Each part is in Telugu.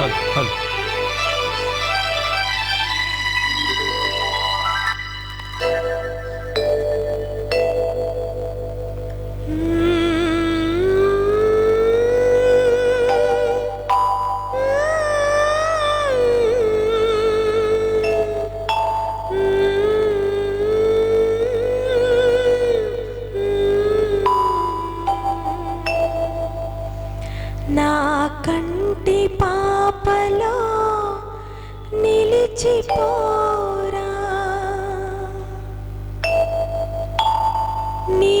Hallo, hallo. నా కంటి పాపలో నిలిచిపోరా. నీ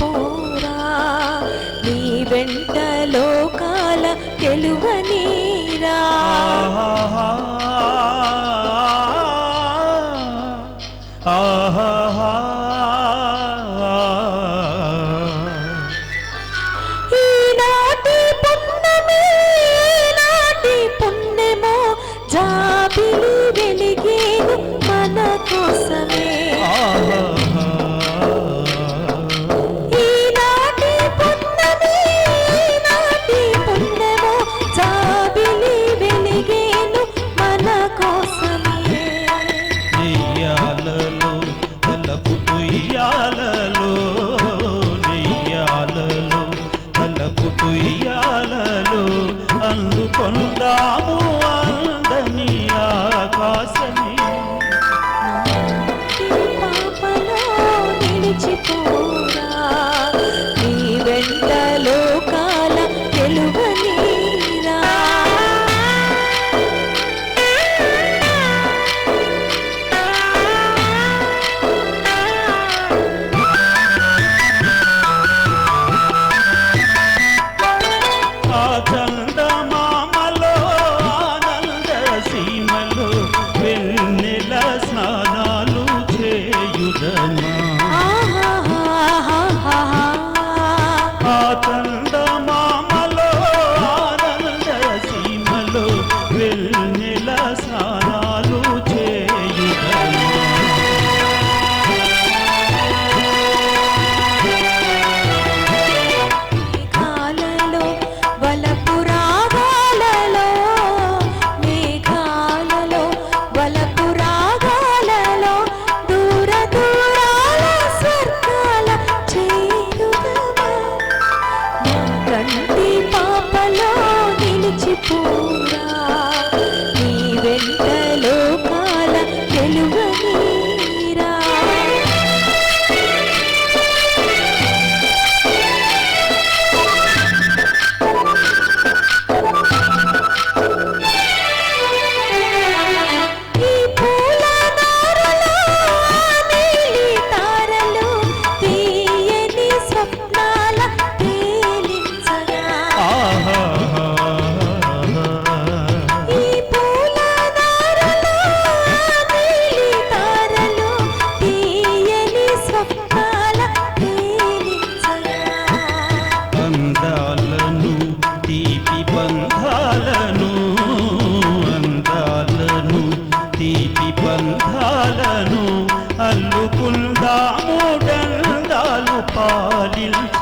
పోరా? నీ వెంట లోకాల గెలువనీరా. ఆహా ఉయ్యాలలో అందుకొందాము అందని ఆకాశమే. పాపలో నిలిచిపో কাছে బంధాలను అందాలను తీపి బంధాలను అల్లుకుందాము డందాలు పాలించ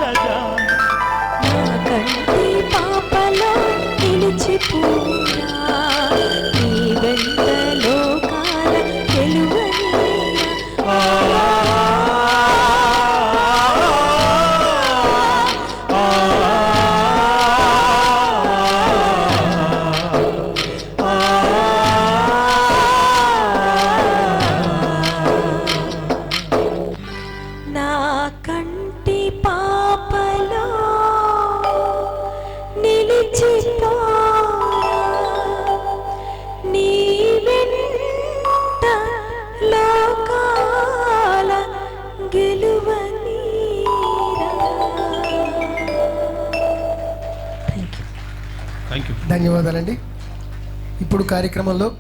ధన్యవాదాలండి. ఇప్పుడు కార్యక్రమంలో